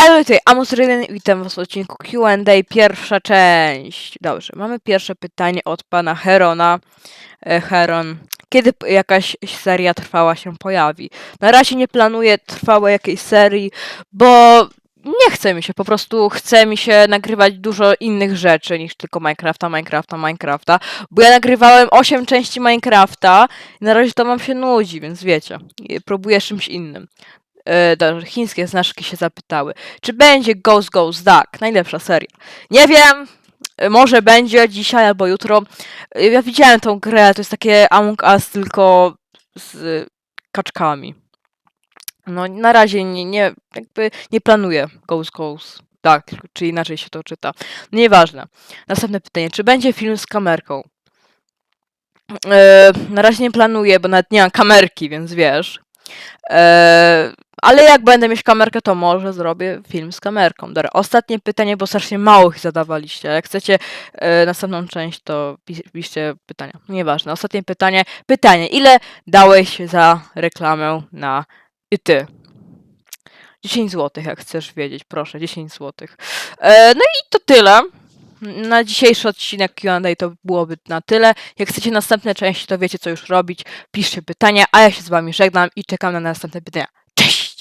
Elo, tutaj Amos Ryden witam was w odcinku Q&A, pierwsza część. Dobrze, mamy pierwsze pytanie od pana Herona. E, Heron, kiedy jakaś seria trwała się pojawi? Na razie nie planuję trwałej jakiejś serii, bo nie chce mi się, po prostu chce mi się nagrywać dużo innych rzeczy niż tylko Minecrafta, Minecrafta, Minecrafta, bo ja nagrywałem 8 części Minecrafta i na razie to mam się nudzi, więc wiecie, próbuję czymś innym. E, chińskie znaczki się zapytały. Czy będzie Ghost Goes Duck? Najlepsza seria. Nie wiem. Może będzie dzisiaj albo jutro. E, Ja widziałem tą grę, to jest takie Among Us tylko z kaczkami. No na razie nie, nie jakby nie planuję Ghost Goes Duck, czy inaczej się to czyta. Nieważne. Następne pytanie. Czy będzie film z kamerką? E, na razie nie planuję, bo nawet nie mam kamerki, więc wiesz. E, ale jak będę mieć kamerkę, to może zrobię film z kamerką. Dobra, ostatnie pytanie, bo strasznie mało ich zadawaliście. Jak chcecie e, następną część, to pi- piszcie pytania. Nieważne. Ostatnie pytanie. Pytanie. Ile dałeś za reklamę na ty? 10 zł, jak chcesz wiedzieć, proszę, 10 zł. E, no i to tyle. Na dzisiejszy odcinek Q&A to byłoby na tyle. Jak chcecie następne części, to wiecie co już robić. Piszcie pytania, a ja się z wami żegnam i czekam na następne pytania. ぜひ。